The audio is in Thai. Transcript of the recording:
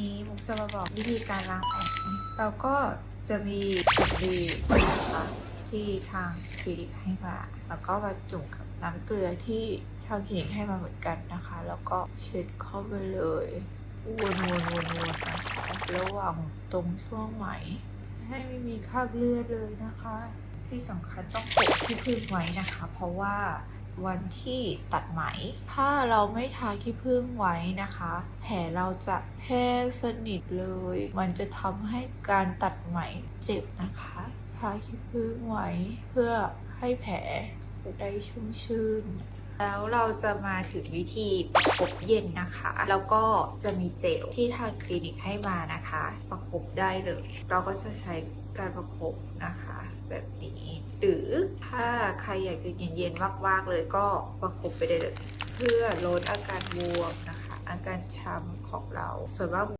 นี้มุกจะมาบอกวิธีการล้างแผลแล้วก็จะมีสำลีนะคะที่ทางคลินิกให้มาแล้วก็มาจุ่มกับน้ำเกลือที่ทางคลินิกให้มาเหมือนกันนะคะ แล้วก็เช็ดเข้าไปเลยวนวนวนวนนะคะระหว่างตรงช่วงไหม ให้ไม่มีคราบเลือดเลยนะคะ ที่สำคัญต้องปกที่พึ่งไว้นะคะ เพราะว่า วันที่ตัดไหม ถ้าเราไม่ทาขี้ผึ้งไว้นะคะ แผลเราจะแห้งสนิทเลย มันจะทำให้การตัดไหมเจ็บนะคะ ทาขี้ผึ้งไว้เพื่อให้แผลได้ชุ่มชื่น แล้วเราจะมาถึงวิธีประคบเย็นนะคะ แล้วก็จะมีเจลที่ทางคลินิกให้มานะคะ ประคบได้เลย เราก็จะใช้การประคบนะคะ แบบนี้หรือถ้าใครอยากจะเย็นๆมากๆเลยก็ประคบไปได้เลย เพื่อลดอาการบวมนะคะ อาการช้ำของเราส่วนมาก